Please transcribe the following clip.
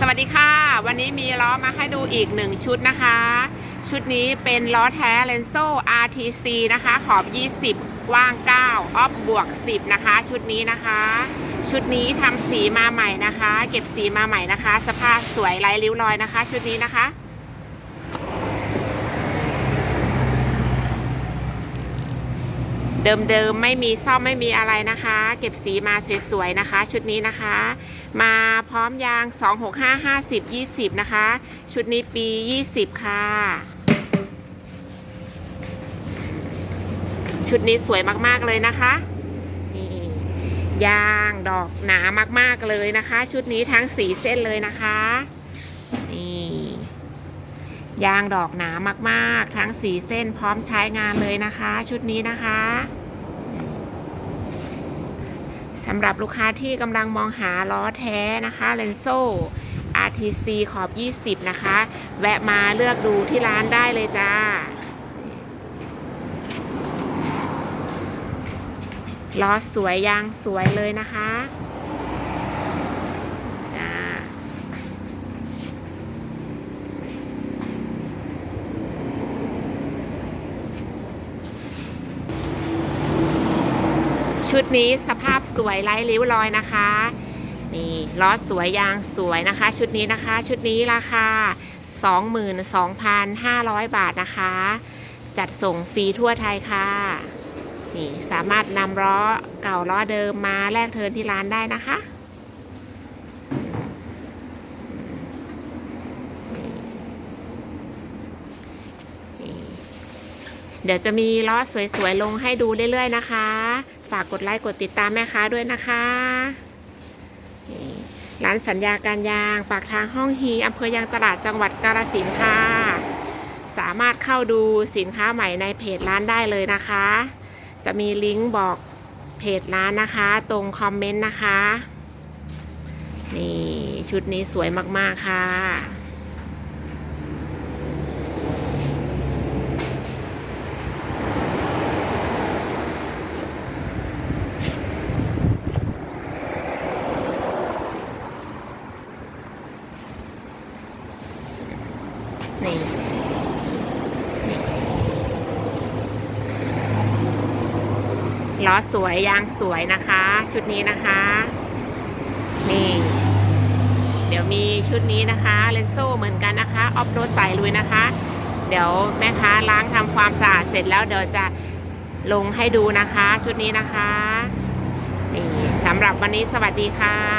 สวัสดีค่ะ วันนี้มีล้อมาให้ดูอีกหนึ่งชุดนะคะ ชุดนี้เป็นล้อแท้เลนโซ RTC นะคะ ขอบ 20 กว้าง 9 ออฟบวก 10 นะคะ ชุดนี้นะคะ ชุดนี้ทำสีมาใหม่นะคะ เก็บสีมาใหม่นะคะ สภาพสวยไร้ริ้วรอยนะคะ ชุดนี้นะคะ เดิมๆไม่มีซ่อมไม่มีอะไรนะคะ เก็บสีมาสวยๆนะคะ ชุดนี้นะคะ มาพร้อมยาง 265 50 20 นะคะ ชุดนี้ปี 20 ค่ะ ชุดนี้สวยมากๆเลยนะคะ นี่ยางดอกหนามากๆเลยนะคะ ชุดนี้ทั้งสีเส้นเลยนะคะ นี่ยางดอกหนามากๆ ทั้งสีเส้นพร้อมใช้งานเลยนะคะ ชุดนี้นะคะ สำหรับลูกค้าที่กำลังมองหาล้อแท้นะคะเลนโซ RTC ขอบ 20 นะคะ แวะมาเลือกดูที่ร้านได้เลยจ้า ล้อสวยยางสวยเลยนะคะ ชุดนี้สภาพสวยไร้ริ้วรอยนะคะนี่ล้อสวยยางสวยนะคะ ชุดนี้นะคะ ชุดนี้ราคา 22,500 บาทนะคะ จัดส่งฟรีทั่วไทยค่ะ นี่สามารถนำล้อเก่าล้อเดิมมาแลกเทินที่ร้านได้นะคะ เดี๋ยวจะมีล้อสวยๆ ลงให้ดูเรื่อยๆนะคะ ฝากกดไลค์กดติดตามแม่ค้าด้วยนะคะร้านสัญญาการยางปากทางห้องฮีอำเภอยางตลาดจังหวัดกาฬสินธุ์ค่ะ สามารถเข้าดูสินค้าใหม่ในเพจร้านได้เลยนะคะ จะมีลิงก์บอกเพจร้านนะคะ ตรงคอมเมนต์นะคะ นี่ชุดนี้สวยมากๆค่ะ นี่ล้อสวยยางสวยนะคะ ชุดนี้นะคะ นี่ เดี๋ยวมีชุดนี้นะคะเลนโซ่เหมือนกันนะคะ ออฟโรดใสลุยนะคะ เดี๋ยวแม่ค้าล้างทำความสะอาดเสร็จแล้วเดี๋ยวจะลงให้ดูนะคะ ชุดนี้นะคะนี่สำหรับวันนี้สวัสดีค่ะ